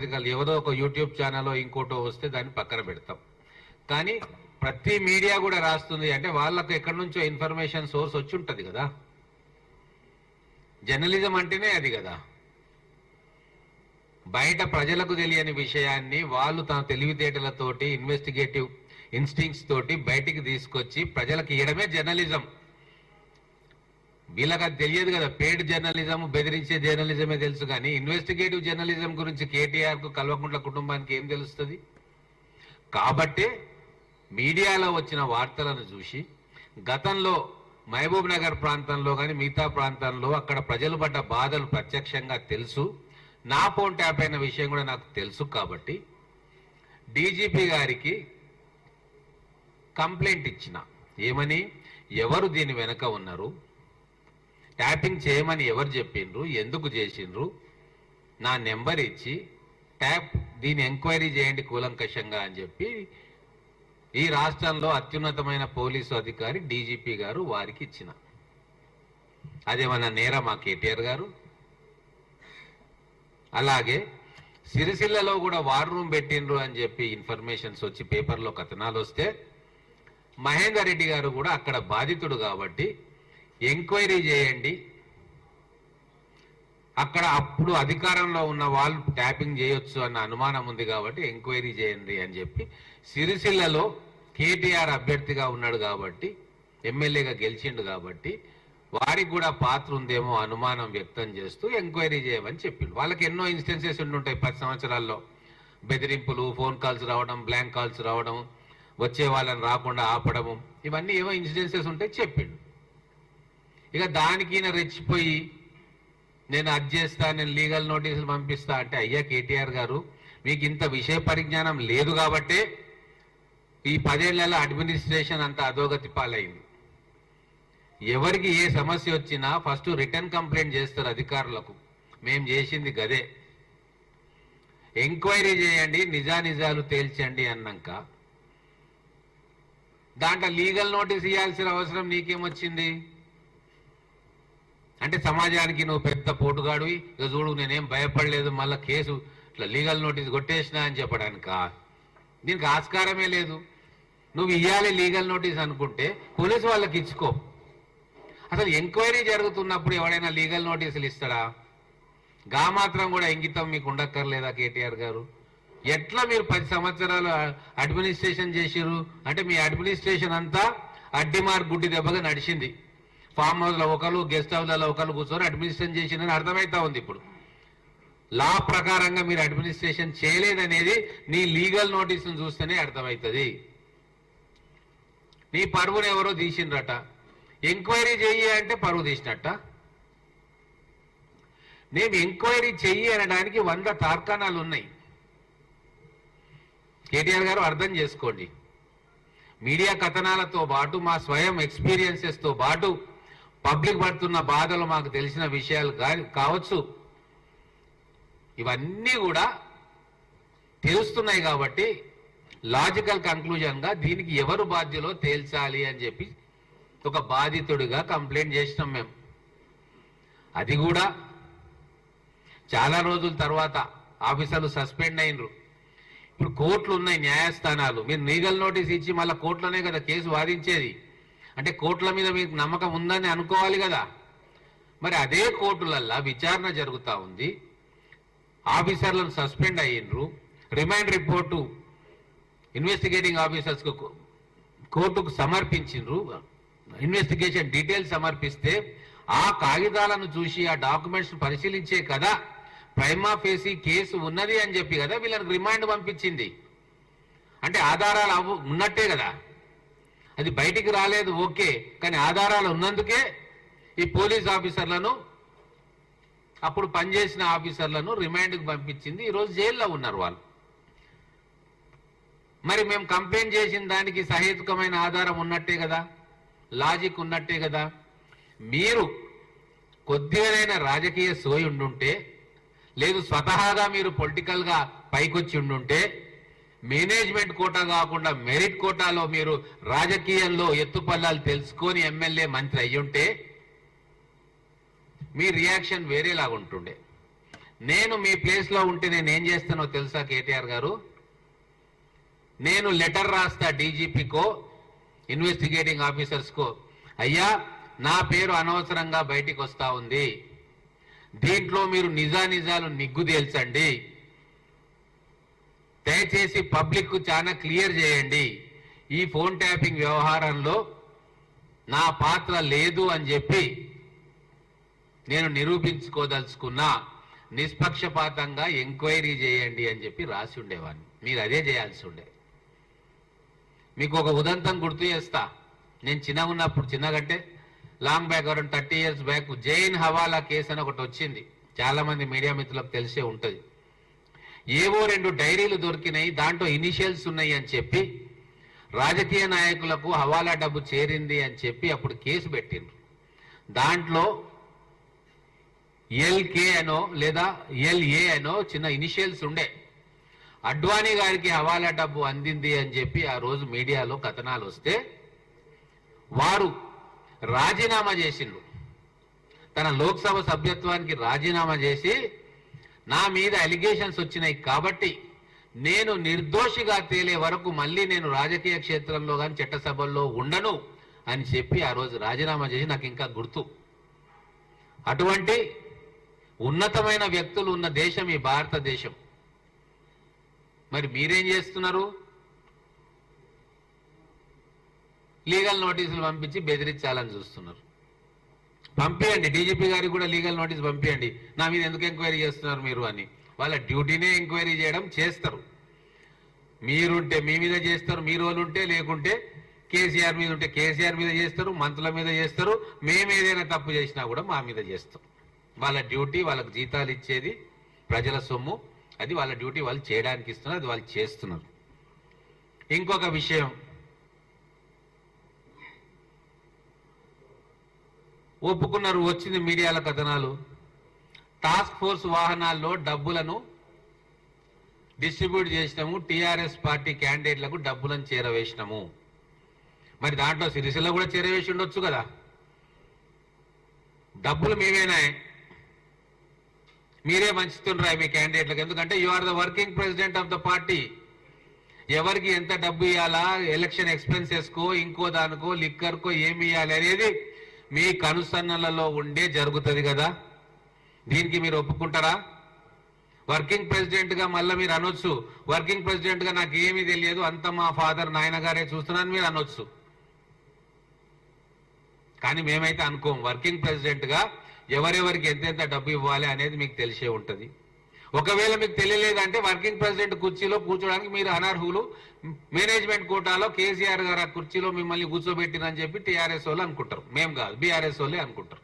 పత్రికలు ఎవరో ఒక యూట్యూబ్ ఛానల్ ఇంకోటో వస్తే దాన్ని పక్కన పెడతాం. కానీ ప్రతి మీడియా కూడా రాస్తుంది అంటే వాళ్ళకు ఎక్కడి నుంచో ఇన్ఫర్మేషన్ సోర్స్ వచ్చి ఉంటుంది కదా. జర్నలిజం అంటేనే అది కదా. బయట ప్రజలకు తెలియని విషయాన్ని వాళ్ళు తన తెలివితేటలతోటి ఇన్వెస్టిగేటివ్ ఇన్స్టింగ్స్ తోటి బయటికి తీసుకొచ్చి ప్రజలకు ఇయడమే జర్నలిజం. వీళ్ళకి అది తెలియదు కదా పేడ్ జర్నలిజం బెదిరించే జర్నలిజమే తెలుసు కానీ ఇన్వెస్టిగేటివ్ జర్నలిజం గురించి కేటీఆర్కు కల్వకుంట్ల కుటుంబానికి ఏం తెలుస్తుంది? కాబట్టే మీడియాలో వచ్చిన వార్తలను చూసి గతంలో మహబూబ్ నగర్ ప్రాంతంలో కానీ మిగతా ప్రాంతంలో అక్కడ ప్రజలు పడ్డ బాధలు ప్రత్యక్షంగా తెలుసు. నా ఫోన్ ట్యాప్ అయిన విషయం కూడా నాకు తెలుసు కాబట్టి డీజీపీ గారికి కంప్లైంట్ ఇచ్చిన. ఏమని? ఎవరు దీని వెనక ఉన్నారు? ట్యాపింగ్ చేయమని ఎవరు చెప్పిండ్రు? ఎందుకు చేసిండ్రు? నా నెంబర్ ఇచ్చి ట్యాప్ దీని ఎంక్వైరీ చేయండి కూలంకషంగా అని చెప్పి ఈ రాష్ట్రంలో అత్యున్నతమైన పోలీసు అధికారి డీజీపీ గారు వారికి ఇచ్చిన. అదేమన్నా నేరమా కేటీఆర్ గారు? అలాగే సిరిసిల్లలో కూడా వార్ రూమ్ పెట్టిండ్రు అని చెప్పి ఇన్ఫర్మేషన్స్ వచ్చి పేపర్లో కథనాలు వస్తే మహేందర్ రెడ్డి గారు కూడా అక్కడ బాధితుడు కాబట్టి ఎంక్వైరీ చేయండి. అక్కడ అప్పుడు అధికారంలో ఉన్న వాళ్ళు ట్యాపింగ్ చేయొచ్చు అన్న అనుమానం ఉంది కాబట్టి ఎంక్వైరీ చేయండి అని చెప్పి సిరిసిల్లలో కేటీఆర్ అభ్యర్థిగా ఉన్నాడు కాబట్టి ఎమ్మెల్యేగా గెలిచిండు కాబట్టి వారికి కూడా పాత్ర ఉందేమో అనుమానం వ్యక్తం చేస్తూ ఎంక్వైరీ చేయమని చెప్పిండు. వాళ్ళకి ఎన్నో ఇన్స్టెన్సెస్ ఉండుంటాయి పది సంవత్సరాల్లో. బెదిరింపులు ఫోన్ కాల్స్ రావడం బ్లాంక్ కాల్స్ రావడం వచ్చే వాళ్ళని రాకుండా ఆపడము ఇవన్నీ ఏవో ఇన్సిడెన్సెస్ ఉంటాయి చెప్పిండు. ఇక దానికి ఈయన రెచ్చిపోయి నేను అది చేస్తా నేను లీగల్ నోటీసులు పంపిస్తా అంటే అయ్యా కేటీఆర్ గారు మీకు ఇంత విషయ పరిజ్ఞానం లేదు కాబట్టే ఈ పదేళ్ళ అడ్మినిస్ట్రేషన్ అంత అధోగతి పాలైంది. ఎవరికి ఏ సమస్య వచ్చినా ఫస్ట్ రిటర్న్ కంప్లైంట్ చేస్తారు అధికారులకు. మేం చేసింది గదే. ఎంక్వైరీ చేయండి నిజానిజాలు తేల్చండి అన్నాక దాంట్లో లీగల్ నోటీస్ ఇవ్వాల్సిన అవసరం నీకేమొచ్చింది అంటే సమాజానికి నువ్వు పెద్ద పోటుగాడివి. ఇక చూడు నేనేం భయపడలేదు. మళ్ళీ కేసు ఇట్లా లీగల్ నోటీస్ కొట్టేసినా అని చెప్పడానిక? దీనికి ఆస్కారమే లేదు. నువ్వు ఇవ్వాలి లీగల్ నోటీస్ అనుకుంటే పోలీసు వాళ్ళకి ఇచ్చుకో. అసలు ఎంక్వైరీ జరుగుతున్నప్పుడు ఎవడైనా లీగల్ నోటీసులు ఇస్తాడా? గా మాత్రం కూడా ఇంగితం మీకు ఉండక్కర్లేదా కేటీఆర్ గారు? ఎట్లా మీరు పది సంవత్సరాలు అడ్మినిస్ట్రేషన్ చేసిరు అంటే మీ అడ్మినిస్ట్రేషన్ అంతా అడ్డిమార్ గుడ్డి దెబ్బగా నడిచింది. ఫామ్ హౌస్లో ఒకరు గెస్ట్ హౌస్లలో ఒకరు కూర్చొని అడ్మినిస్ట్రేషన్ చేసిందని అర్థమవుతా ఉంది ఇప్పుడు. లా ప్రకారంగా మీరు అడ్మినిస్ట్రేషన్ చేయలేదనేది నీ లీగల్ నోటీసును చూస్తేనే అర్థమవుతుంది నీ పరువును ఎవరో తీసిండ్రట. ఎంక్వైరీ చెయ్యి అంటే పరువు తీసినట్ట. నేను ఎంక్వైరీ చెయ్యి అనడానికి వంద తార్కాణాలు ఉన్నాయి. కేటీఆర్ గారు అర్థం చేసుకోండి. మీడియా కథనాలతో పాటు మా స్వయం ఎక్స్పీరియన్సెస్తో పాటు పబ్లిక్ పడుతున్న బాధలు మాకు తెలిసిన విషయాలు కావచ్చు. ఇవన్నీ కూడా తెలుస్తున్నాయి కాబట్టి లాజికల్ కంక్లూజన్గా దీనికి ఎవరు బాధ్యులో తేల్చాలి అని చెప్పి ఒక బాధితుడిగా కంప్లైంట్ చేసినాం మేము. అది కూడా చాలా రోజుల తర్వాత ఆఫీసర్లు సస్పెండ్ అయినరు. ఇప్పుడు కోర్టులు ఉన్నాయి న్యాయస్థానాలు. మీరు లీగల్ నోటీస్ ఇచ్చి మళ్ళీ కోర్టులోనే కదా కేసు వాదించేది. అంటే కోర్టుల మీద మీకు నమ్మకం ఉందని అనుకోవాలి కదా. మరి అదే కోర్టులల్లా విచారణ జరుగుతూ ఉంది. ఆఫీసర్లను సస్పెండ్ అయ్యిండ్రు. రిమైండ్ రిపోర్టు ఇన్వెస్టిగేటింగ్ ఆఫీసర్స్కు కోర్టుకు సమర్పించిండ్రు. ఇన్వెస్టిగేషన్ డీటెయిల్స్ సమర్పిస్తే ఆ కాగితాలను చూసి ఆ డాక్యుమెంట్స్ పరిశీలించే కదా. ప్రైమా ఫేసి కేసు ఉన్నది అని చెప్పి కదా వీళ్ళకి రిమాండ్ పంపించింది. అంటే ఆధారాలు ఉన్నట్టే కదా. అది బయటికి రాలేదు ఓకే. కానీ ఆధారాలు ఉన్నందుకే ఈ పోలీస్ ఆఫీసర్లను అప్పుడు పనిచేసిన ఆఫీసర్లను రిమాండ్కి పంపించింది. ఈరోజు జైల్లో ఉన్నారు వాళ్ళు. మరి మేము కంప్లైంట్ చేసిన దానికి సహేతుకమైన ఆధారం ఉన్నట్టే కదా? లాజిక్ ఉన్నట్టే కదా? మీరు కొద్దిగానైనా రాజకీయ సోయి ఉండుంటే లేదు స్వతహాగా మీరు పొలిటికల్గా పైకొచ్చి ఉండుంటే మేనేజ్మెంట్ కోటా కాకుండా మెరిట్ కోటాలో మీరు రాజకీయంలో ఎత్తుపల్లాలు తెలుసుకొని ఎమ్మెల్యే మంత్రి అయ్యుంటే మీ రియాక్షన్ వేరేలాగా ఉంటుండే. నేను మీ ప్లేస్లో ఉంటే నేను ఏం చేస్తానో తెలుసా కేటీఆర్ గారు? నేను లెటర్ రాస్తా డీజీపీకో ఇన్వెస్టిగేటింగ్ ఆఫీసర్స్కో అయ్యా నా పేరు అనవసరంగా బయటికి వస్తూ ఉంది. దీంట్లో మీరు నిజానిజాలు నిగ్గు తేల్చండి. దయచేసి పబ్లిక్ చాలా క్లియర్ చేయండి. ఈ ఫోన్ ట్యాపింగ్ వ్యవహారంలో నా పాత్ర లేదు అని చెప్పి నేను నిరూపించుకోదలుచుకున్నా. నిష్పక్షపాతంగా ఎంక్వైరీ చేయండి అని చెప్పి రాసి ఉండేవాడిని. మీరు అదే చేయాల్సి ఉండే. మీకు ఒక ఉదంతం గుర్తు చేస్తా. నేను చిన్నగా ఉన్నప్పుడు చిన్నగంటే long back around thirty years back Jain హవాలా కేసు అని ఒకటి వచ్చింది. చాలామంది మీడియా మిత్రులకు తెలిసే ఉంటుంది. ఏవో రెండు డైరీలు దొరికినాయి దాంట్లో ఇనిషియల్స్ ఉన్నాయి అని చెప్పి రాజకీయ నాయకులకు హవాలా డబ్బు చేరింది అని చెప్పి అప్పుడు కేసు పెట్టిండ్రు. దాంట్లో ఎల్కే అనో లేదా ఎల్ఏ అనో చిన్న ఇనిషియల్స్ ఉండే. అడ్వాణి గారికి హవాలా డబ్బు అందింది అని చెప్పి ఆ రోజు మీడియాలో కథనాలు వస్తే వారు రాజీనామా చేసిండ్రు. తన లోక్సభ సభ్యత్వానికి రాజీనామా చేసి నా మీద అలిగేషన్స్ వచ్చినాయి కాబట్టి నేను నిర్దోషిగా తేలే వరకు మళ్ళీ నేను రాజకీయ క్షేత్రంలో కానీ చట్టసభల్లో ఉండను అని చెప్పి ఆ రోజు రాజీనామా చేసి నాకు ఇంకా గుర్తు. అటువంటి ఉన్నతమైన వ్యక్తులు ఉన్న దేశం ఈ భారతదేశం. మరి మీరేం చేస్తున్నారు? లీగల్ నోటీసులు పంపించి బెదిరించాలని చూస్తున్నారు. పంపించండి డీజీపీ గారికి కూడా లీగల్ నోటీస్ పంపించండి నా మీద ఎందుకు ఎంక్వైరీ చేస్తున్నారు మీరు అని. వాళ్ళ డ్యూటీనే ఎంక్వైరీ చేయడం చేస్తారు. మీరుంటే మీ మీద చేస్తారు మీరు వాళ్ళు ఉంటే లేకుంటే కేసీఆర్ మీద ఉంటే కేసీఆర్ మీద చేస్తారు మంత్రుల మీద చేస్తారు. మేము ఏదైనా తప్పు చేసినా కూడా మా మీద చేస్తాం వాళ్ళ డ్యూటీ వాళ్ళకి జీతాలు ఇచ్చేది ప్రజల సొమ్ము. అది వాళ్ళ డ్యూటీ వాళ్ళు చేయడానికి ఇస్తున్నారు అది వాళ్ళు చేస్తున్నారు. ఇంకొక విషయం. ఒప్పుకున్నారు వచ్చింది మీడియాల కథనాలు. టాస్క్ ఫోర్స్ వాహనాల్లో డబ్బులను డిస్ట్రిబ్యూట్ చేసినాము టీఆర్ఎస్ పార్టీ క్యాండిడేట్లకు డబ్బులను చేరవేసినాము. మరి దాంట్లో సిరిసిల్ల కూడా చేరవేసి ఉండొచ్చు కదా. డబ్బులు మీవేనా మీరే మంచుతుండ్రా మీ క్యాండిడేట్లకు. ఎందుకంటే you are the working president of the party ఎవరికి ఎంత డబ్బు ఇవ్వాలా ఎలక్షన్ ఎక్స్పెన్సెస్కో ఇంకో దానికో లిక్కర్కో ఏమి ఇవ్వాలి అనేది మీ కనుసన్నలలో ఉండే జరుగుతుంది కదా? దీనికి మీరు ఒప్పుకుంటారా? వర్కింగ్ ప్రెసిడెంట్గా మళ్ళీ మీరు అనొచ్చు. వర్కింగ్ ప్రెసిడెంట్గా నాకు ఏమీ తెలియదు. అంత మా ఫాదర్ నాయన గారే చూస్తున్నాను మీరు అనొచ్చు. కానీ మేమైతే అనుకోం వర్కింగ్ ప్రెసిడెంట్గా ఎవరెవరికి ఎంతెంత డబ్బు ఇవ్వాలి అనేది మీకు తెలిసే ఉంటుంది. ఒకవేళ మీకు తెలియలేదంటే వర్కింగ్ ప్రెసిడెంట్ కుర్చీలో కూర్చోడానికి మీరు అనర్హులు. మేనేజ్మెంట్ కోటాలో కేసీఆర్ గారు ఆ కుర్చీలో మిమ్మల్ని కూర్చోబెట్టిందని చెప్పి టీఆర్ఎస్ వాళ్ళు అనుకుంటారు. మేము కాదు బీఆర్ఎస్ వాళ్ళే అనుకుంటారు.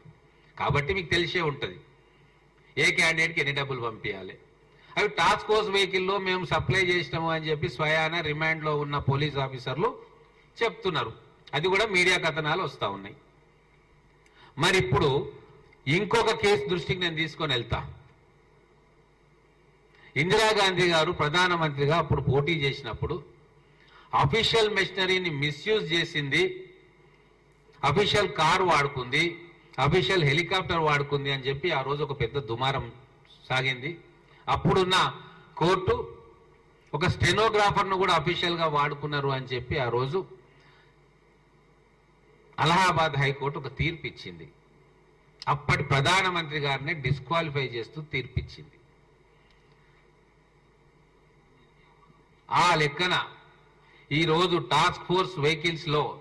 కాబట్టి మీకు తెలిసే ఉంటుంది. ఏ క్యాండిడేట్కి ఎన్ని డబ్బులు పంపించాలి? అవి టాస్క్ ఫోర్స్ వెహికల్లో మేము సప్లై చేసినాము అని చెప్పి స్వయాన రిమాండ్లో ఉన్న పోలీస్ ఆఫీసర్లు చెప్తున్నారు. అది కూడా మీడియా కథనాలు వస్తూ ఉన్నాయి. మరి ఇప్పుడు ఇంకొక కేసు దృష్టికి నేను తీసుకొని వెళ్తా. ఇందిరాగాంధీ గారు ప్రధానమంత్రిగా అప్పుడు పోటీ చేసినప్పుడు అఫీషియల్ మెషినరీని మిస్యూజ్ చేసింది. అఫీషియల్ కార్ వాడుకుంది. అఫీషియల్ హెలికాప్టర్ వాడుకుంది అని చెప్పి ఆ రోజు ఒక పెద్ద దుమారం సాగింది. అప్పుడున్న కోర్టు ఒక స్టెనోగ్రాఫర్ను కూడా అఫీషియల్గా వాడుకున్నారు అని చెప్పి ఆ రోజు అలహాబాద్ హైకోర్టు ఒక తీర్పు ఇచ్చింది అప్పటి ప్రధానమంత్రి గారిని డిస్క్వాలిఫై చేస్తూ తీర్పిచ్చింది. ఆ లెక్కన ఈరోజు టాస్క్ ఫోర్స్ వెహికల్స్లో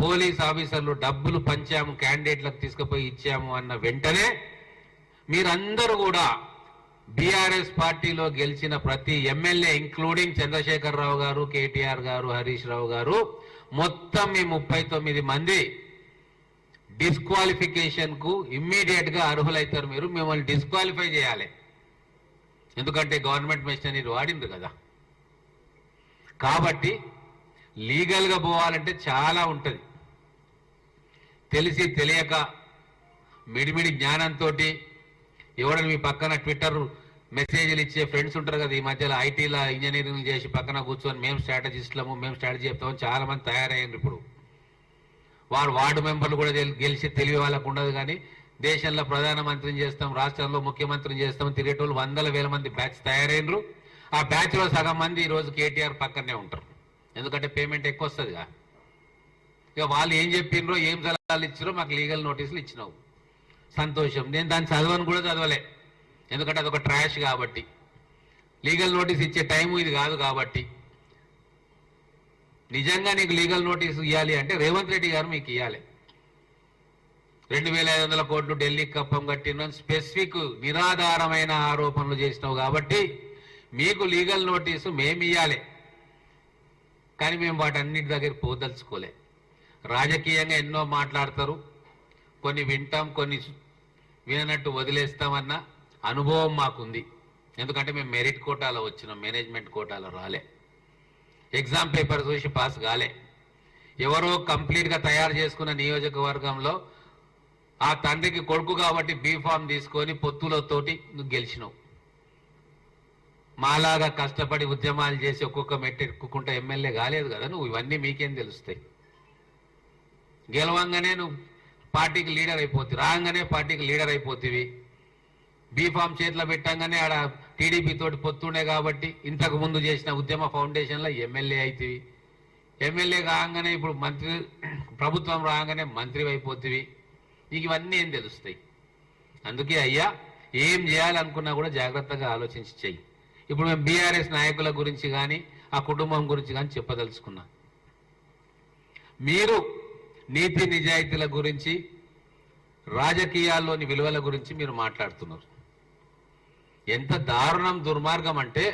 పోలీస్ ఆఫీసర్లు డబ్బులు పంచాము క్యాండిడేట్లకు తీసుకుపోయి ఇచ్చాము అన్న వెంటనే మీరందరూ కూడా బీఆర్ఎస్ పార్టీలో గెలిచిన ప్రతి ఎమ్మెల్యే ఇంక్లూడింగ్ చంద్రశేఖర్ రావు గారు కేటీఆర్ గారు హరీష్ రావు గారు మొత్తం మీ ముప్పై తొమ్మిది మంది డిస్క్వాలిఫికేషన్కు ఇమ్మీడియట్గా అర్హులైతారు మీరు. మిమ్మల్ని డిస్క్వాలిఫై చేయాలి. ఎందుకంటే గవర్నమెంట్ మెషినరీ వాడింది కదా. కాబట్టి లీగల్గా పోవాలంటే చాలా ఉంటుంది. తెలిసి తెలియక మిడిమిడి జ్ఞానంతో ఎవడని మీ పక్కన ట్విట్టర్ మెసేజ్లు ఇచ్చే ఫ్రెండ్స్ ఉంటారు కదా ఈ మధ్యలో ఐటీలో ఇంజనీరింగ్ చేసి పక్కన కూర్చొని మేము స్ట్రాటజిస్ట్లము మేము స్ట్రాటజీ చెప్తామని చాలామంది తయారయ్యారు ఇప్పుడు. వారు వార్డు మెంబర్లు కూడా గెలిచి తెలివి వాళ్ళకు ఉండదు కానీ దేశంలో ప్రధానమంత్రిని చేస్తాం రాష్ట్రంలో ముఖ్యమంత్రిని చేస్తాం తిరిగేటోళ్ళు వందల వేల మంది బ్యాచ్ తయారైనరు. ఆ బ్యాచ్లో సగం మంది ఈ రోజు కేటీఆర్ పక్కనే ఉంటారు. ఎందుకంటే పేమెంట్ ఎక్కువ వస్తుందిగా. ఇక వాళ్ళు ఏం చెప్పిండ్రో ఏం సలహాలు ఇచ్చారో మాకు లీగల్ నోటీసులు ఇచ్చినావు. సంతోషం. నేను దాన్ని చదవను కూడా చదవలే. ఎందుకంటే అదొక ట్రాష్ కాబట్టి. లీగల్ నోటీస్ ఇచ్చే టైం ఇది కాదు కాబట్టి. నిజంగా నీకు లీగల్ నోటీస్ ఇవ్వాలి అంటే రేవంత్ రెడ్డి గారు మీకు ఇవ్వాలి రెండు వేల ఐదు వందల కోట్లు ఢిల్లీ కప్పం కట్టిన స్పెసిఫిక్ నిరాధారమైన ఆరోపణలు చేసినావు కాబట్టి మీకు లీగల్ నోటీసు మేము ఇవ్వాలి కానీ మేము వాటన్నిటి దగ్గర పోదలుచుకోలే. రాజకీయంగా ఎన్నో మాట్లాడతారు. కొన్ని వింటాం కొన్ని వినట్టు వదిలేస్తామన్న అనుభవం మాకుంది. ఎందుకంటే మేము మెరిట్ కోటాలో వచ్చినాం మేనేజ్మెంట్ కోటాలో రాలే. ఎగ్జామ్ పేపర్ చూసి పాస్ కాలే. ఎవరో కంప్లీట్గా తయారు చేసుకున్న నియోజకవర్గంలో ఆ తండ్రికి కొడుకు కాబట్టి బీఫామ్ తీసుకొని పొత్తులతోటి నువ్వు గెలిచినావు. మాలాగా కష్టపడి ఉద్యమాలు చేసి ఒక్కొక్క మెట్టెక్కుకుంటా ఎమ్మెల్యే కాలేదు కదా నువ్వు ఇవన్నీ మీకేం తెలుస్తాయి? గెలవంగానే నువ్వు పార్టీకి లీడర్ అయిపోతుంది రాగానే పార్టీకి లీడర్ అయిపోతివి. బీఫామ్ చేతిలో పెట్టంగానే ఆడ టీడీపీ తోటి పొత్తుండే కాబట్టి ఇంతకు ముందు చేసిన ఉద్యమ ఫౌండేషన్లో ఎమ్మెల్యే అవుతుంది ఎమ్మెల్యే కాగానే ఇప్పుడు మంత్రి ప్రభుత్వం రాగానే మంత్రి అయిపోతుంది నీకు ఇవన్నీ ఏం తెలుస్తాయి? అందుకే అయ్యా ఏం చేయాలనుకున్నా కూడా జాగ్రత్తగా ఆలోచించి చెయ్యి. ఇప్పుడు మేము బీఆర్ఎస్ నాయకుల గురించి కానీ ఆ కుటుంబం గురించి కానీ చెప్పదలుచుకున్నా. మీరు నీతి నిజాయితీల గురించి రాజకీయాల్లోని విలువల గురించి మీరు మాట్లాడుతున్నారు. ఎంత దారుణం దుర్మార్గం అంటే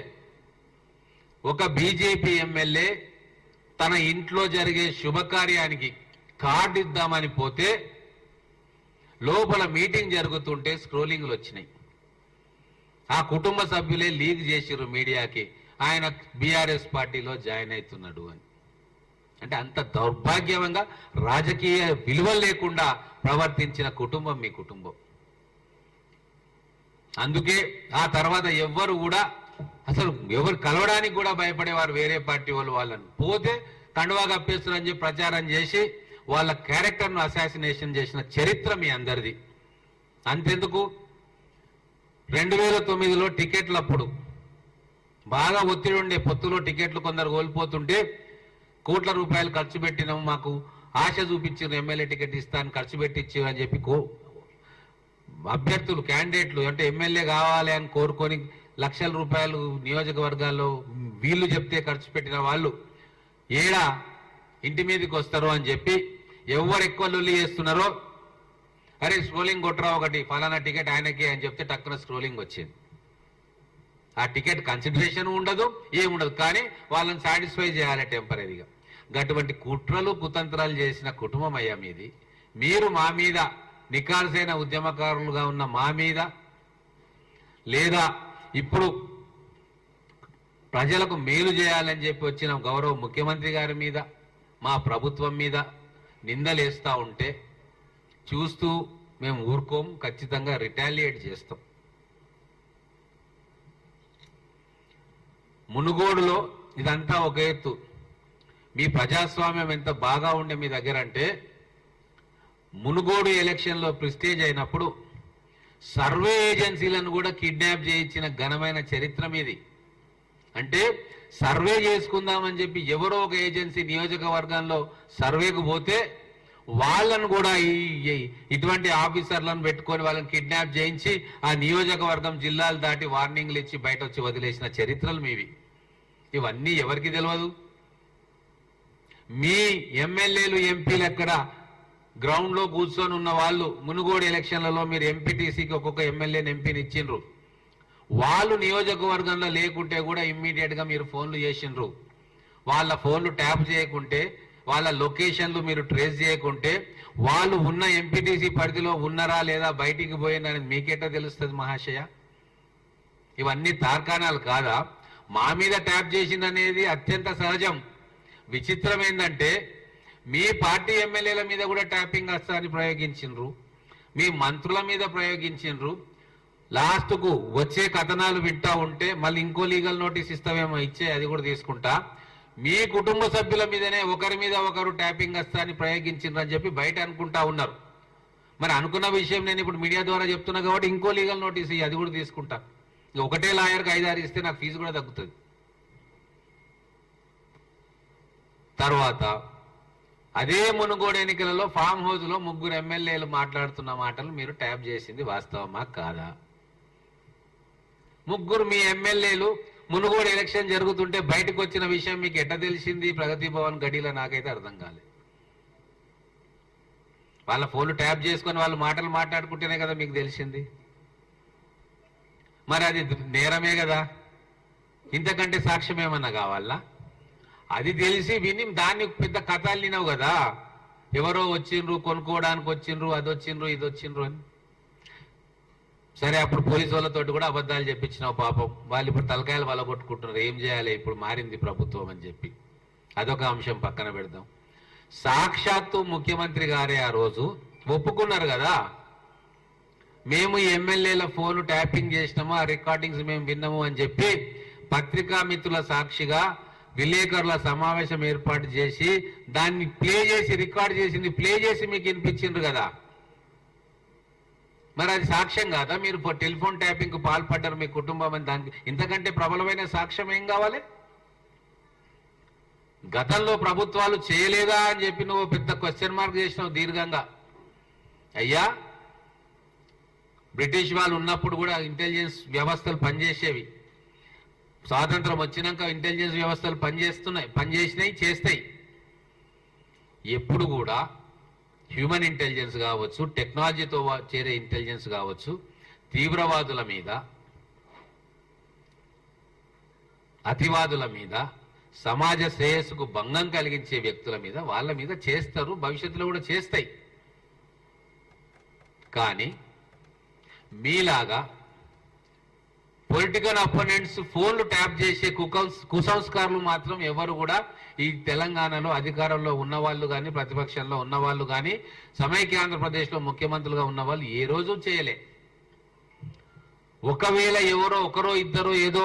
ఒక బీజేపీ ఎమ్మెల్యే తన ఇంట్లో జరిగే శుభకార్యానికి కార్డు ఇద్దామని పోతే లోపల మీటింగ్ జరుగుతుంటే స్క్రోలింగ్లు వచ్చినాయి. ఆ కుటుంబ సభ్యులే లీక్ చేసిరు మీడియాకి ఆయన బీఆర్ఎస్ పార్టీలో జాయిన్ అవుతున్నాడు అని. అంటే అంత దౌర్భాగ్యంగా రాజకీయ విలువలు లేకుండా ప్రవర్తించిన కుటుంబం మీ కుటుంబం. అందుకే ఆ తర్వాత ఎవ్వరు కూడా అసలు ఎవరు కలవడానికి కూడా భయపడేవారు వేరే పార్టీ వాళ్ళు వాళ్ళని. పోతే కండువా కప్పేస్తారని చెప్పి ప్రచారం చేసి వాళ్ళ క్యారెక్టర్ను అసాసినేషన్ చేసిన చరిత్ర మీ అందరిది. అంతెందుకు? రెండు వేల తొమ్మిదిలో టికెట్లప్పుడు బాగా ఒత్తిడి ఉండే పొత్తులో టికెట్లు కొందరు కోల్పోతుంటే కోట్ల రూపాయలు ఖర్చు పెట్టినాము మాకు ఆశ చూపించిన ఎమ్మెల్యే టికెట్ ఇస్తాను ఖర్చు పెట్టించు అని చెప్పి కో అభ్యర్థులు క్యాండిడేట్లు అంటే ఎమ్మెల్యే కావాలి అని కోరుకొని లక్షల రూపాయలు నియోజకవర్గాల్లో వీళ్ళు చెప్తే ఖర్చు పెట్టిన వాళ్ళు ఏడా ఇంటి మీదకి వస్తారు అని చెప్పి ఎవరు ఎక్కువ లొల్లి చేస్తున్నారో? అరే స్క్రోలింగ్ కొట్టరా ఒకటి ఫలానా టికెట్ ఆయనకి అని చెప్తే టక్కున స్క్రోలింగ్ వచ్చింది. ఆ టికెట్ కన్సిడరేషన్ ఉండదు ఏముండదు. కానీ వాళ్ళని సాటిస్ఫై చేయాలి టెంపరీగా అటువంటి కుట్రలు కుతంత్రాలు చేసిన కుటుంబం అయ్యా మీది. మీరు మా మీద నికాల్సైన ఉద్యమకారులుగా ఉన్న మా మీద లేదా ఇప్పుడు ప్రజలకు మేలు చేయాలని చెప్పి వచ్చిన గౌరవ ముఖ్యమంత్రి గారి మీద మా ప్రభుత్వం మీద నిందలేస్తూ ఉంటే చూస్తూ మేము ఊరుకోం ఖచ్చితంగా రిటాలియేట్ చేస్తాం. మునుగోడులో ఇదంతా ఒక ఎత్తు. మీ ప్రజాస్వామ్యం ఎంత బాగా ఉండే మీ దగ్గర అంటే మునుగోడు ఎలక్షన్లో ప్రిస్టేజ్ అయినప్పుడు సర్వే ఏజెన్సీలను కూడా కిడ్నాప్ చేయించిన ఘనమైన చరిత్ర మీది. అంటే సర్వే చేసుకుందామని చెప్పి ఎవరో ఒక ఏజెన్సీ నియోజకవర్గంలో సర్వేకు పోతే వాళ్ళను కూడా ఈ ఇటువంటి ఆఫీసర్లను పెట్టుకొని వాళ్ళని కిడ్నాప్ చేయించి ఆ నియోజకవర్గం జిల్లాలు దాటి వార్నింగ్లు ఇచ్చి బయట వచ్చి వదిలేసిన చరిత్రలు మీవి. ఇవన్నీ ఎవరికి తెలియదు మీ ఎమ్మెల్యేలు ఎంపీలు ఎక్కడ గ్రౌండ్లో కూర్చొని ఉన్న వాళ్ళు మునుగోడు ఎలక్షన్లలో మీరు ఎంపీటీసీకి ఒక్కొక్క ఎమ్మెల్యేని ఎంపీని ఇచ్చిండ్రు. వాళ్ళు నియోజకవర్గంలో లేకుంటే కూడా ఇమ్మీడియట్గా మీరు ఫోన్లు చేసిండ్రు. వాళ్ళ ఫోన్లు ట్యాప్ చేయకుంటే వాళ్ళ లొకేషన్లు మీరు ట్రేస్ చేయకుంటే వాళ్ళు ఉన్న ఎంపీటీసీ పరిధిలో ఉన్నారా లేదా బయటికి పోయిందని మీకెట్టా తెలుస్తుంది మహాశయ? ఇవన్నీ తార్కాణాలు కాదా? మా మీద ట్యాప్ చేసిందనేది అత్యంత సహజం. విచిత్రం ఏంటంటే మీ పార్టీ ఎమ్మెల్యేల మీద కూడా ట్యాపింగ్ అస్త్రాన్ని ప్రయోగించిండ్రు. మీ మంత్రుల మీద ప్రయోగించిండ్రు. లాస్ట్కు వచ్చే కథనాలు వింటా ఉంటే మళ్ళీ ఇంకో లీగల్ నోటీస్ ఇస్తావేమో ఇచ్చే అది కూడా తీసుకుంటా. మీ కుటుంబ సభ్యుల మీదనే ఒకరి మీద ఒకరు ట్యాపింగ్ వస్తా అని ప్రయోగించిండ్రని చెప్పి బయట అనుకుంటా ఉన్నారు. మరి అనుకున్న విషయం నేను ఇప్పుడు మీడియా ద్వారా చెప్తున్నా కాబట్టి ఇంకో లీగల్ నోటీస్ అది కూడా తీసుకుంటా. ఒకటే లాయర్కి ఐదారు ఇస్తే నాకు ఫీజు కూడా తగ్గుతుంది. తర్వాత అదే మునుగోడు ఎన్నికలలో ఫామ్ హౌస్లో ముగ్గురు ఎమ్మెల్యేలు మాట్లాడుతున్న మాటలు మీరు ట్యాప్ చేసింది వాస్తవమా కాదా? ముగ్గురు మీ ఎమ్మెల్యేలు మునుగోడు ఎలక్షన్ జరుగుతుంటే బయటకు వచ్చిన విషయం మీకు ఎట్ట తెలిసింది? ప్రగతి భవన్ గడిలో నాకైతే అర్థం కాలేదు. వాళ్ళ ఫోన్లు ట్యాప్ చేసుకొని వాళ్ళు మాటలు మాట్లాడుకుంటేనే కదా మీకు తెలిసింది. మరి అది నేరమే కదా. ఇంతకంటే సాక్ష్యం ఏమన్నా కావాలా? అది తెలిసి విని దాన్ని పెద్ద కథ అల్లినావు కదా. ఎవరో వచ్చిండ్రు కొనుక్కోవడానికి వచ్చిండ్రు అది వచ్చిండ్రు ఇది వచ్చిండ్రు అని. సరే అప్పుడు పోలీసు వాళ్ళతో కూడా అబద్ధాలు చెప్పించినావు పాపం. వాళ్ళు ఇప్పుడు తలకాయలు వాళ్ళ కొట్టుకుంటున్నారు ఏం చేయాలి? ఇప్పుడు మారింది ప్రభుత్వం అని చెప్పి. అదొక అంశం పక్కన పెడదాం. సాక్షాత్తు ముఖ్యమంత్రి గారే ఆ రోజు. ఒప్పుకున్నారు కదా? మేము ఎమ్మెల్యేల ఫోన్ ట్యాపింగ్ చేసినాము ఆ రికార్డింగ్స్ మేము విన్నాము అని చెప్పి పత్రికా మిత్రుల సాక్షిగా విలేకరుల సమావేశం ఏర్పాటు చేసి దాన్ని ప్లే చేసి రికార్డ్ చేసింది ప్లే చేసి మీకు వినిపించిండ్రు కదా? మరి అది సాక్ష్యం కాదా? మీరు టెలిఫోన్ ట్యాపింగ్ పాల్పడ్డారు మీ కుటుంబం అని దానికి ఇంతకంటే ప్రబలమైన సాక్ష్యం ఏం కావాలి? గతంలో ప్రభుత్వాలు చేయలేదా అని చెప్పి నువ్వు పెద్ద క్వశ్చన్ మార్క్ చేసినావు దీర్ఘంగా. అయ్యా బ్రిటిష్ వాళ్ళు ఉన్నప్పుడు కూడా ఇంటెలిజెన్స్ వ్యవస్థలు పనిచేసేవి. స్వాతంత్రం వచ్చినాక ఇంటెలిజెన్స్ వ్యవస్థలు పనిచేస్తున్నాయి పనిచేసినాయి చేస్తాయి. ఎప్పుడు కూడా హ్యూమన్ ఇంటెలిజెన్స్ కావచ్చు టెక్నాలజీతో చేరే ఇంటెలిజెన్స్ కావచ్చు తీవ్రవాదుల మీద అతివాదుల మీద సమాజ శ్రేయస్సుకు భంగం కలిగించే వ్యక్తుల మీద వాళ్ళ మీద చేస్తారు భవిష్యత్తులో కూడా చేస్తాయి. కానీ మీలాగా పొలిటికల్ అపోనెంట్స్ ఫోన్లు ట్యాప్ చేసే కుకల్స్ కుసంస్కారులు మాత్రం ఎవరు కూడా ఈ తెలంగాణలో అధికారంలో ఉన్న వాళ్ళు కానీ ప్రతిపక్షంలో ఉన్న వాళ్ళు కానీ సమైక్య ఆంధ్రప్రదేశ్లో ముఖ్యమంత్రులుగా ఉన్న వాళ్ళు ఏ రోజు చేయలే. ఒకవేళ ఎవరో ఒకరో ఇద్దరో ఏదో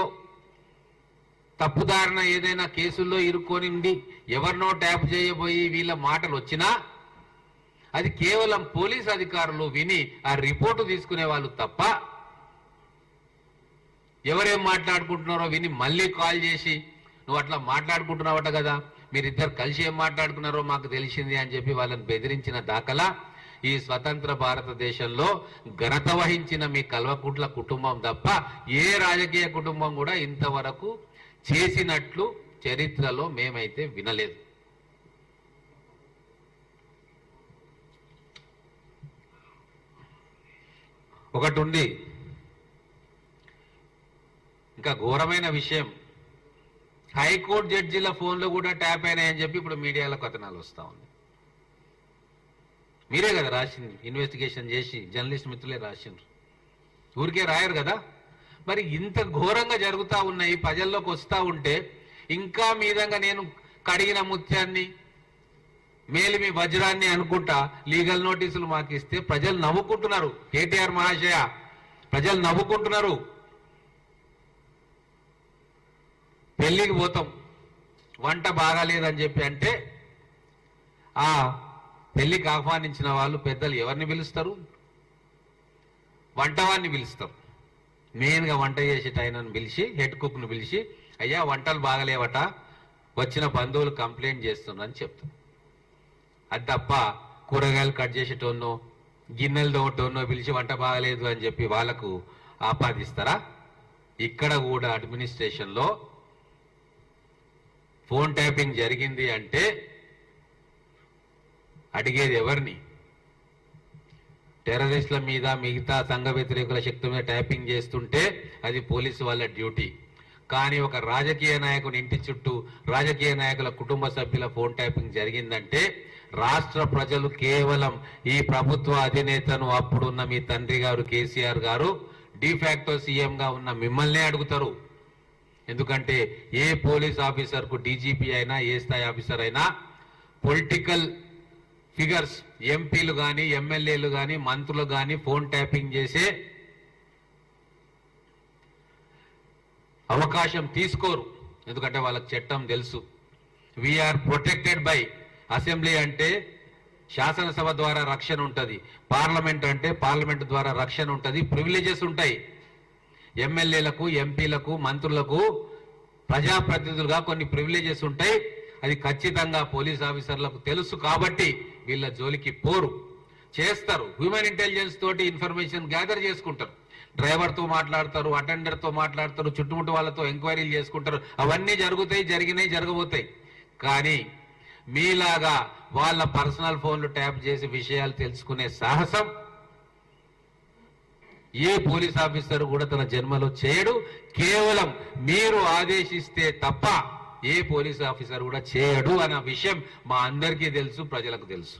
తప్పుదారిన ఏదైనా కేసుల్లో ఇరుక్కొని ఉండి ఎవరినో ట్యాప్ చేయబోయి వీళ్ళ మాటలు వచ్చినా అది కేవలం పోలీస్ అధికారులు విని ఆ రిపోర్టు తీసుకునే వాళ్ళు తప్ప ఎవరేం మాట్లాడుకుంటున్నారో విని మళ్ళీ కాల్ చేసి నువ్వు అట్లా మాట్లాడుకుంటున్నావట కదా మీరిద్దరు కలిసి ఏం మాట్లాడుకున్నారో మాకు తెలిసింది అని చెప్పి వాళ్ళని బెదిరించిన దాఖలా ఈ స్వతంత్ర భారతదేశంలో ఘనత వహించిన మీ కల్వకుట్ల కుటుంబం తప్ప ఏ రాజకీయ కుటుంబం కూడా ఇంతవరకు చేసినట్లు చరిత్రలో మేమైతే వినలేదు. ఒకటి ఉంది ఇంకా ఘోరమైన విషయం. హైకోర్టు జడ్జిల ఫోన్లో కూడా ట్యాప్ అయినాయని చెప్పి ఇప్పుడు మీడియాలో కథనాలు వస్తూ ఉంది మీరే కదా రాసింది ఇన్వెస్టిగేషన్ చేసి జర్నలిస్ట్ మిత్రులే రాసిండ్రు. ఊరికే రాయరు కదా? మరి ఇంత ఘోరంగా జరుగుతూ ఉన్నాయి ప్రజల్లోకి వస్తూ ఉంటే ఇంకా మీదంగా నేను కడిగిన ముత్యాన్ని మేలిమి వజ్రాన్ని అనుకుంటా లీగల్ నోటీసులు మాకు ఇస్తే ప్రజలు నవ్వుకుంటున్నారు. కేటీఆర్ మహాశయ ప్రజలు నవ్వుకుంటున్నారు. పెళ్ళికి పోతాం. వంట బాగాలేదని చెప్పి అంటే ఆ పెళ్ళికి ఆహ్వానించిన వాళ్ళు పెద్దలు ఎవరిని పిలుస్తారు? వంటవాన్ని పిలుస్తారు. మెయిన్గా వంట చేసేట ఆయనను పిలిచి హెడ్ కుక్ను పిలిచి అయ్యా వంటలు బాగలేవట వచ్చిన బంధువులు కంప్లైంట్ చేస్తున్నారని చెప్తాం అది తప్ప కూరగాయలు కట్ చేసేటోన్నో గిన్నెలు తోటోన్నో పిలిచి వంట బాగలేదు అని చెప్పి వాళ్ళకు ఆపాదిస్తారా? ఇక్కడ కూడా అడ్మినిస్ట్రేషన్లో ఫోన్ ట్యాపింగ్ జరిగింది అంటే అడిగేది ఎవరిని? టెర్రరిస్టుల మీద మిగతా సంఘ వ్యతిరేకుల శక్తి మీద ట్యాపింగ్ చేస్తుంటే అది పోలీసు వాళ్ళ డ్యూటీ. కానీ ఒక రాజకీయ నాయకుని ఇంటి చుట్టూ రాజకీయ నాయకుల కుటుంబ సభ్యుల ఫోన్ ట్యాపింగ్ జరిగిందంటే రాష్ట్ర ప్రజలు కేవలం ఈ ప్రభుత్వ అధినేతను అప్పుడున్న మీ తండ్రి గారు కేసీఆర్ గారు డిఫాక్టో సీఎంగా ఉన్న మిమ్మల్నే అడుగుతారు. ఎందుకంటే ఏ పోలీస్ ఆఫీసర్కు డీజీపీ అయినా ఏ స్థాయి ఆఫీసర్ అయినా పొలిటికల్ ఫిగర్స్ ఎంపీలు కానీ ఎమ్మెల్యేలు కానీ మంత్రులు కానీ ఫోన్ ట్యాపింగ్ చేసే అవకాశం తీసుకోరు. ఎందుకంటే వాళ్ళకి చట్టం తెలుసు. వీఆర్ ప్రొటెక్టెడ్ బై అసెంబ్లీ అంటే శాసనసభ ద్వారా రక్షణ ఉంటుంది. పార్లమెంట్ అంటే పార్లమెంట్ ద్వారా రక్షణ ఉంటుంది. ప్రివిలేజెస్ ఉంటాయి. ఎమ్మెల్యేలకు ఎంపీలకు మంత్రులకు ప్రజాప్రతినిధులుగా కొన్ని ప్రివిలేజెస్ ఉంటాయి. అది ఖచ్చితంగా పోలీస్ ఆఫీసర్లకు తెలుసు కాబట్టి వీళ్ళ జోలికి పోరు. చేస్తారు. హ్యూమన్ ఇంటెలిజెన్స్ తోటి ఇన్ఫర్మేషన్ గ్యాదర్ చేసుకుంటారు. డ్రైవర్తో మాట్లాడతారు అటెండర్తో మాట్లాడతారు చుట్టుముట్టు వాళ్ళతో ఎంక్వైరీలు చేసుకుంటారు. అవన్నీ జరుగుతాయి జరిగినాయి జరగబోతాయి. కానీ మీలాగా వాళ్ళ పర్సనల్ ఫోన్లు ట్యాప్ చేసి విషయాలు తెలుసుకునే సాహసం ఏ పోలీస్ ఆఫీసర్ కూడా తన జన్మలో చేయడు. కేవలం మీరు ఆదేశిస్తే తప్ప ఏ పోలీస్ ఆఫీసర్ కూడా చేయడు అన్న విషయం మా అందరికీ తెలుసు ప్రజలకు తెలుసు.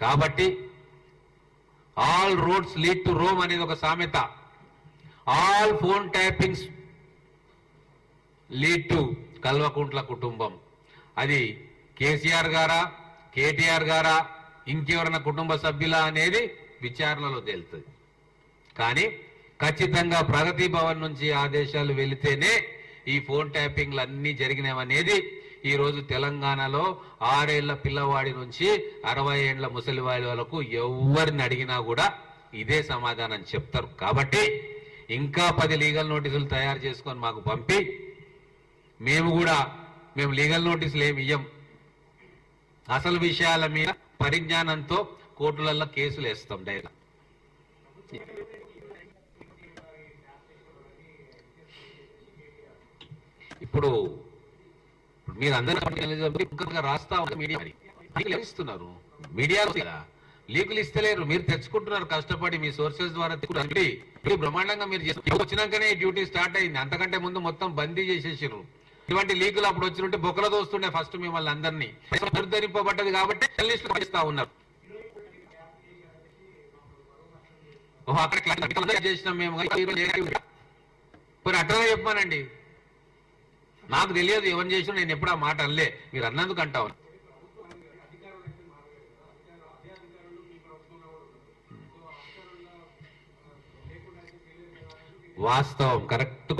కాబట్టి all roads lead to Rome అనేది ఒక సామెత. All phone tappings lead to Kalvakuntla కుటుంబం. అది కేసీఆర్ గారా కేటీఆర్ గారా ఇంకెవరైనా కుటుంబ సభ్యులా అనేది విచారణలో తేలుతుంది. కానీ ఖచ్చితంగా ప్రగతి భవన్ నుంచి ఆదేశాలు వెళితేనే ఈ ఫోన్ ట్యాపింగ్లు అన్ని జరిగినవనేది ఈ రోజు తెలంగాణలో ఆరేళ్ళ పిల్లవాడి నుంచి అరవై ఏండ్ల ముసలివాడి వరకు ఎవరిని అడిగినా కూడా ఇదే సమాధానం చెప్తారు. కాబట్టి ఇంకా పది లీగల్ నోటీసులు తయారు చేసుకొని మాకు పంపి మేము కూడా మేము లీగల్ నోటీసులు ఏమి ఇయ్యం. అసలు విషయాల మీద పరిజ్ఞానంతో కోర్టులలో కేసులు వేస్తాం డైరెక్ట్. ఇప్పుడు మీరు అందరూ ఇంకా రాస్తా ఉంటారు మీడియా లీకులు ఇస్తున్నారు మీడియా కదా. లీకులు ఇస్తలేరు మీరు తెచ్చుకుంటున్నారు కష్టపడి మీ సోర్సెస్ ద్వారా తెచ్చుకుంటారు బ్రహ్మాండంగా మీరు వచ్చినాకనే డ్యూటీ స్టార్ట్ అయింది. అంతకంటే ముందు మొత్తం బందీ చేసేసారు ఇటువంటి లీకులు అప్పుడు వచ్చినట్టు బొక్కలతో వస్తుండే ఫస్ట్ మిమ్మల్ని అందరినీ. నిర్ధరింపబడ్డది కాబట్టి జర్నలిస్టులు ఉన్నారు. అక్కడ చేసినాం మేము. కానీ ఈరోజు అట్లా చెప్పానండి నాకు తెలియదు ఏమని చేసినా నేను ఎప్పుడు ఆ మాట అనలే. మీరు అన్నందుకు అంటావు. వాస్తవం కరెక్ట్